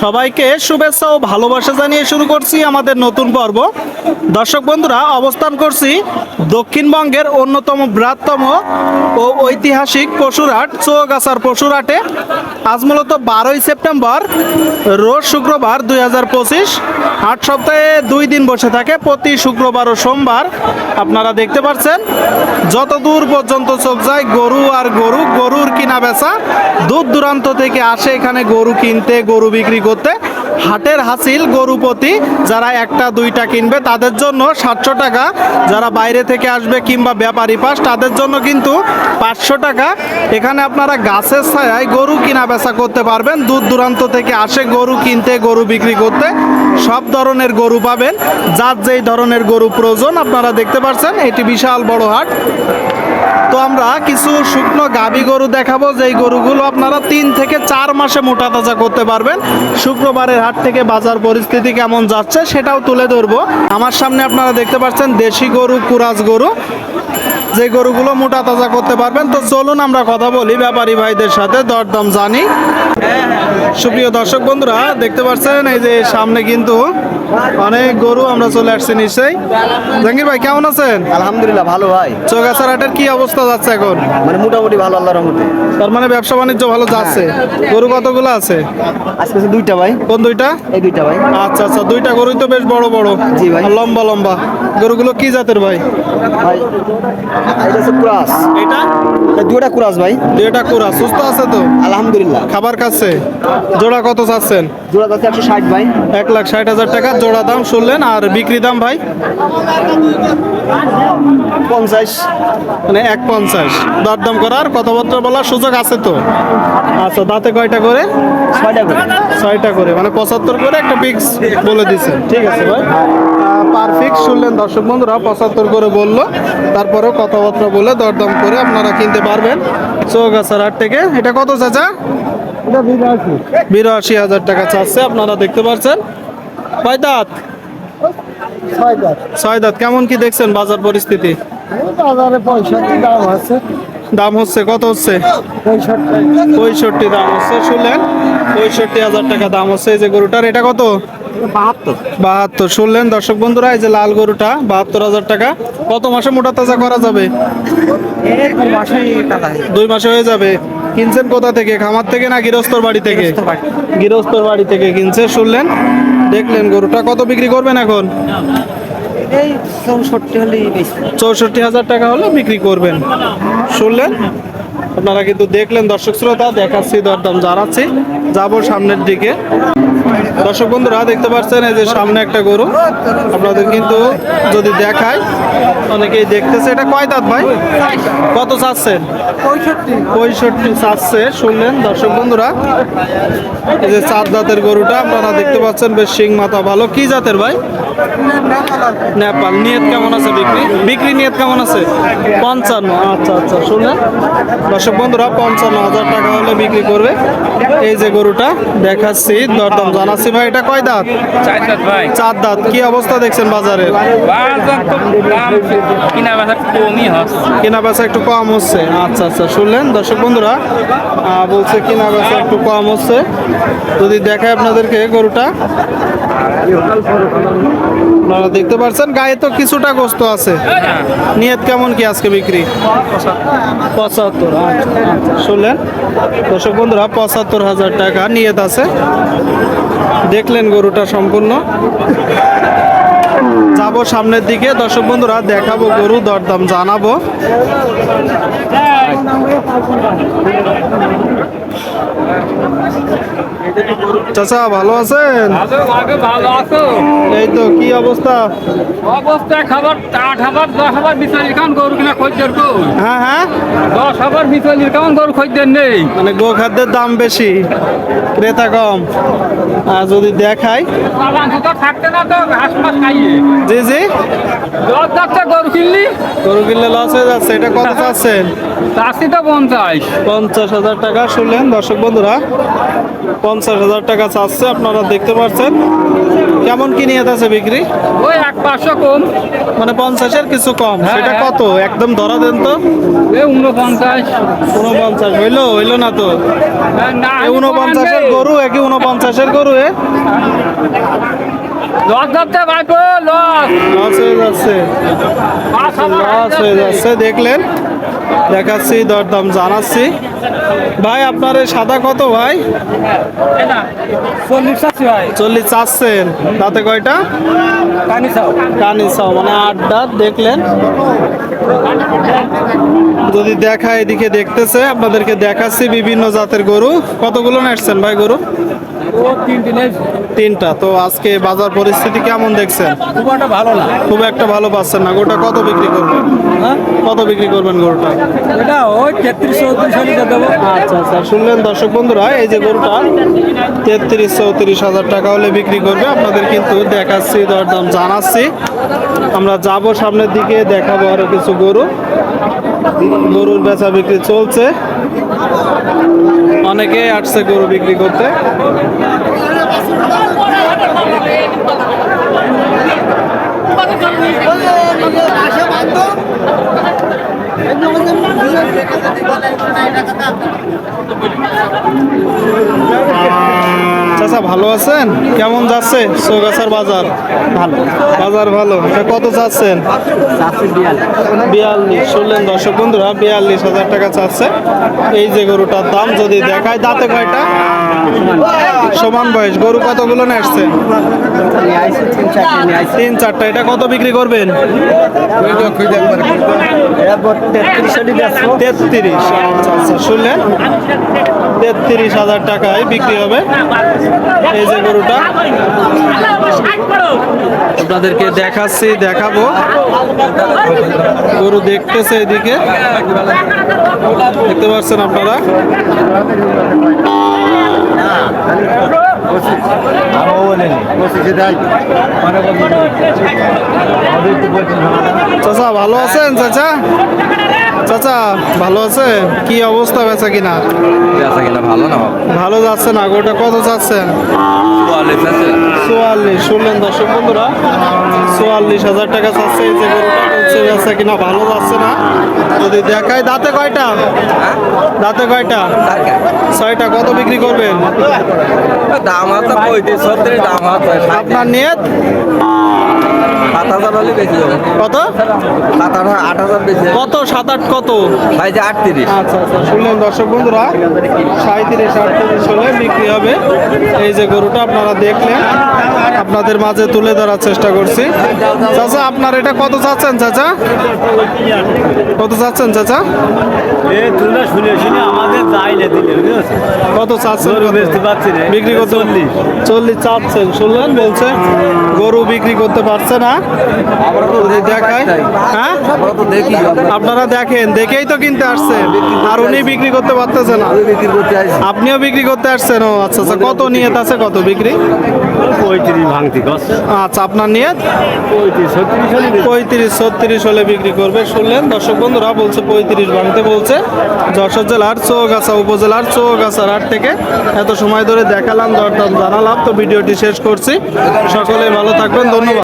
সবাইকে শুভেচ্ছা ও ভালোবাসা জানিয়ে শুরু করছি আমাদের নতুন পর্ব। দর্শক বন্ধুরা, অবস্থান করছি দক্ষিণবঙ্গের অন্যতম বৃহত্তম ও ঐতিহাসিক পশুরহাট চৌগাছার পশুরহাটে আজ মূলত বারোই সেপ্টেম্বর, রোজ শুক্রবার দুই হাজার পঁচিশ। আট সপ্তাহে দুই দিন বসে থাকে, প্রতি শুক্রবার ও সোমবার। আপনারা দেখতে পাচ্ছেন যত দূর পর্যন্ত চোখ যায়, গরু আর গরু বেচা। দূর দূরান্ত থেকে আসে এখানে গরু কিনতে, গরু বিক্রি করতে। হাটের হাসিল গরু প্রতি। যারা একটা, দুইটা কিনবে, তাদের জন্য সাতশো টাকা। যারা বাইরে থেকে আসবে কিংবা ব্যাপারী পাস, তাদের জন্য কিন্তু পাঁচশো টাকা। এখানে আপনারা গাছের ছায়ায় গরু কিনা বেচা করতে পারবেন। দূর দূরান্ত থেকে আসে গরু কিনতে, গরু বিক্রি করতে। সব ধরনের গরু পাবেন। যার যেই ধরনের গরু প্রয়োজন আপনারা দেখতে পাচ্ছেন, এটি বিশাল বড় হাট। তো আমরা কিছু শুকনো গাবি গরু দেখাবো, যেই গরুগুলো আপনারা তিন থেকে চার মাসে মোটা তাজা করতে পারবেন। শুক্রবারের হাট থেকে বাজার পরিস্থিতি কেমন যাচ্ছে সেটাও তুলে ধরবো। আমার সামনে আপনারা দেখতে পাচ্ছেন দেশি গরু কুরাজ গরু, যে গরুগুলো মোটা তাজা করতে পারবেন। তো চলুন আমরা কথা বলি ব্যাপারী ভাইদের সাথে, দরদাম জানি। সুপ্রিয় দর্শক বন্ধুরা, দেখতে পাচ্ছেন এই যে সামনে কিন্তু অনেক গরু আমরা চলে আসছি নিশ্চয়ই। জাহাঙ্গীর ভাই কেমন আছেন? আলহামদুলিল্লাহ ভালো ভাই। চৌগাছার হাটের কি অবস্থা যাচ্ছে এখন? মানে মোটামুটি ভালো আল্লাহর রহমতে। তার মানে ব্যবসা বাণিজ্য ভালো যাচ্ছে। গরু কতগুলো আছে? আজকে দুইটা ভাই। কোন দুইটা? এই দুইটা ভাই। আচ্ছা আচ্ছা দুইটা গরুই তো বেশ বড় বড়। জি ভাই। লম্বা লম্বা। গরুগুলো কি জাতের ভাই? ভাই এটা হচ্ছে কুরাস। এটা? দুইটা কুরাস ভাই। দুইটা কোরা সুস্থ আছে তো? আলহামদুলিল্লাহ। খাবার খাচ্ছে? জোড়া কত চাচ্ছেন? জোড়া আছে একশো ষাট ভাই। এক লাখ ষাট হাজার টাকা। জোড়া দাম শুনলেন আর বিক্রি দাম ভাই? পঞ্চাশ। মানে এক পঞ্চাশ। দরদাম করার কথাবার্তা বলার সুযোগ আছে তো? আচ্ছা দাঁতে কয়টা করে? ছয়টা করে। ছয়টা করে মানে পঁচাত্তর করে একটা ফিক্স বলে দিচ্ছেন ঠিক আছে ভাই। পারফেক্ট শুনলেন দর্শক বন্ধুরা পঁচাত্তর করে বলল। তারপরে কথাবার্তা বলে দরদাম করে আপনারা কিনতে পারবেন। চৌগাছার হাট থেকে। এটা কত চাচা? বিরাশি হাজার টাকা চাচ্ছে আপনারা দেখতে পাচ্ছেন। কয় দাঁত? ছয় দাঁত। কেমন কি দেখছেন বাজার পরিস্থিতি? বাজারে পঁয়ষট্টি দাম আছে। দাম হচ্ছে কত হচ্ছে? পঁয়ষট্টি। দাম হচ্ছে শুনলেন? পঁয়ষট্টি হাজার টাকা দাম হচ্ছে এই যে গরুটার এটা কত? বাহাত্তর। শুনলেন? দর্শক বন্ধুরা এই যে লাল গরুটা বাহাত্তর হাজার টাকা। কত মাসে মোটা তাজা করা যাবে? দুই মাসে হয়ে যাবে। কিনছেন কোথা থেকে? খামার থেকে না গৃহস্থর বাড়ি থেকে? গৃহস্থর বাড়ি থেকে কিনছে শুনলেন? দেখলেন গরুটা কত বিক্রি করবেন এখন? এই চৌষট্টি হলেই চৌষট্টি হাজার টাকা হলে বিক্রি করবেন। শুনলেন? আপনারা কিন্তু দেখলেন দর্শক শ্রোতা দেখাচ্ছি দরদাম জানাচ্ছি। যাব সামনের দিকে। দর্শক বন্ধুরা, দেখতে পাচ্ছেন এই যে সামনে একটা গরু। আপনাদের কিন্তু যদি দেখায়, অনেকেই দেখতেছে। এটা কয় দাঁত ভাই? কত চাচ্ছেন? পঁয়ষট্টি চাচ্ছে, শুনলেন দর্শক বন্ধুরা। এই যে চার দাঁতের গরুটা, আপনারা দেখতে পাচ্ছেন বেশ শিং মাথা ভালো। কি জাতের ভাই? নেপাল। নিয়ত কেমন আছে বিক্রি? বিক্রি নিয়ত কেমন আছে? পঞ্চান্ন। আচ্ছা আচ্ছা শুনলেন। দর্শক বন্ধুরা, পঞ্চান্ন হাজার টাকা হলে বিক্রি করবে। এই যে গরুটা দেখাচ্ছি দরদাম জানাচ্ছি। ভাই এটা কয় দাঁত? চার দাঁত ভাই। চার দাঁত। কি অবস্থা দেখছেন বাজারে? কিনা বেচা একটু কম হচ্ছে। আচ্ছা আচ্ছা শুনলেন? দর্শক বন্ধুরা আহ, বলছে কেনা বেচা একটু কম হচ্ছে। যদি দেখায় আপনাদেরকে গরুটা। আপনারা দেখতে পাচ্ছেন গায়ে তো কিছুটা গোস্ত আছে। নিয়ত কেমন কি আজকে বিক্রি? পঁচাত্তর শুনলেন? দর্শক বন্ধুরা পঁচাত্তর হাজার টাকা নিয়ত আছে। দেখলেন গরুটা সম্পূর্ণ। যাব সামনের দিকে। দর্শক বন্ধুরা দেখাবো গরু দরদাম জানাব। চাচা ভালো আছেন? ভালো আছো এই তো কি অবস্থা? অবস্থা খাবার আট হাজার দশ হাজার বিচলির কারণ গরু কিনা খদ্দের কো হ্যাঁ হ্যাঁ? দশ হাজার বিচলির কারণ গরু খদ্দের নেই। মানে গো খাদ্যের দাম বেশি ক্রেতা কম। আর যদি দেখাই? তো থাকতে না তো ঘাস মাস খাই জি জি। দশ যাচ্ছে গরু কিনলি? গরু কিনলে লস হয়ে যাচ্ছে এটা কত চাচ্ছেন? চাষি তো পঞ্চাশ। পঞ্চাশ হাজার টাকা শুনলেন দর্শক বন্ধুরা। পঞ্চাশ হাজার টাকা চাচ্ছে আপনারা দেখতে পাচ্ছেন। কেমন কি নিয়ে আছে বিক্রি? ওই এক পাঁচশো কম। মানে পঞ্চাশের কিছু কম হ্যাঁ, সেটা হ্যাঁ। কত? একদম ধরা দেন তো। উনপঞ্চাশ। উনপঞ্চাশ হইল হইল না তো? উনপঞ্চাশের গরু একই উনপঞ্চাশের গরু এ? যাচ্ছে ভাইপো লস লস হয়ে যাচ্ছে। লস হয়ে দেখলেন? দেখাচ্ছি দরদাম জানাচ্ছি। ভাই আপনার সাদা কত ভাই? চল্লিশ চাচ্ছেন। তাতে কয়টা? কানি চাও। মানে আট দাঁত দেখলেন? যদি দেখা এদিকে দেখতেছে আপনাদেরকে দেখাচ্ছি বিভিন্ন জাতের গরু। কতগুলো নেসছেন ভাই গরু? তিনটে। তো আজকে বাজার পরিস্থিতি কেমন দেখছেন? খুব একটা ভালো না। খুব একটা ভালো পাচ্ছেন না। গোটা কত বিক্রি করবেন? কত বিক্রি করবেন গরুটা? এটা ওই তেত্রিশ চৌত্রিশ হলে দেবো। আচ্ছা আচ্ছা। শুনলেন দর্শক বন্ধুরা এই যে গরুটা তেত্রিশ চৌত্রিশ হাজার টাকা হলে বিক্রি করবে। আপনাদের কিন্তু দেখাচ্ছি দরদাম জানাচ্ছি। আমরা যাব সামনের দিকে দেখাবো আরও কিছু গরু। গরুর বেচা বিক্রি চলছে। অনেকে আসছে গরু বিক্রি করতে। চাচা ভালো আছেন? কেমন যাচ্ছে চৌগাছার বাজার? ভালো। বাজার ভালো। কত চাচ্ছেন? বিয়াল্লিশ। শুনলেন দর্শক বন্ধুরা বিয়াল্লিশ হাজার টাকা চাচ্ছে। এই যে গরুটার দাম যদি দেখায় দাঁতে কয়টা? সমান বয়স। গরু কতগুলো নেসছেন তিন চারটা। এটা কত বিক্রি করবেন? তেত্রিশ আচ্ছা শুনলেন? তেত্রিশ হাজার টাকায় বিক্রি হবে। এই যে গরুটা। আপনাদেরকে দেখাচ্ছি, দেখাবো। গরু দেখতেছে এদিকে। দেখতে পাচ্ছেন আপনারা? চাচা ভালো আছেন চাচা? চাচা ভালো আছে কি অবস্থা বেচা কিনা? বেচা কিনা ভালো না? ভালো যাচ্ছে না গোটা কত চাচ্ছেন চুয়াল্লিশ শুনলেন দর্শক বন্ধুরা? চুয়াল্লিশ হাজার টাকা চাচ্ছে এই যে গরুটা কিনা ভালো যাচ্ছে না? যদি দেখায় দাঁতে কয়টা? দাঁতে কয়টা? ছয়টা কত বিক্রি করবেন? দাম ছত্রিশ দাম আছে আপনার নিয়ত? সাত হাজার হলে বেশি যাবে। কত? সাত আট আট হাজার বেশি কত? সাত আট কত? ভাই যে আটত্রিশ। আচ্ছা আচ্ছা। শুনলেন দর্শক বন্ধুরা সাঁত্রিশ আটত্রিশ হলে বিক্রি হবে। এই যে গরুটা আপনারা দেখলেন আপনাদের মাঝে তুলে ধরার চেষ্টা করছি। চাচা আপনার এটা কত চাচ্ছেন চাচা? কত চাচ্ছেন চাচা? কত চাচ্ছেন কত? বিক্রি করতে চল্লিশ চাচ্ছেন শুনলেন বলছে গরু বিক্রি করতে পারছে না। হ্যাঁ আপনারা দেখেন দেখেই তো কিনতে আসছেন। আর উনি বিক্রি করতে পারতেছে না। আপনিও বিক্রি করতে আসছেন? ও আচ্ছা আচ্ছা কত নিয়ত আছে? কত বিক্রি? পঁয়ত্রিশ ভাঙতি আচ্ছা আপনার নিয়ত? পঁয়ত্রিশ ছত্রিশ হলে পঁয়ত্রিশ ছত্রিশ হলে বিক্রি করবে। শুনলেন দর্শক বন্ধুরা বলছে পঁয়ত্রিশ ভাঙতে বলছে। যশোর জেলার চৌগাছা উপজেলার চৌগাছার হাট থেকে এত সময় ধরে দেখালাম দরদাম জানালাম। তো ভিডিওটি শেষ করছি। সকলে ভালো থাকবেন ধন্যবাদ।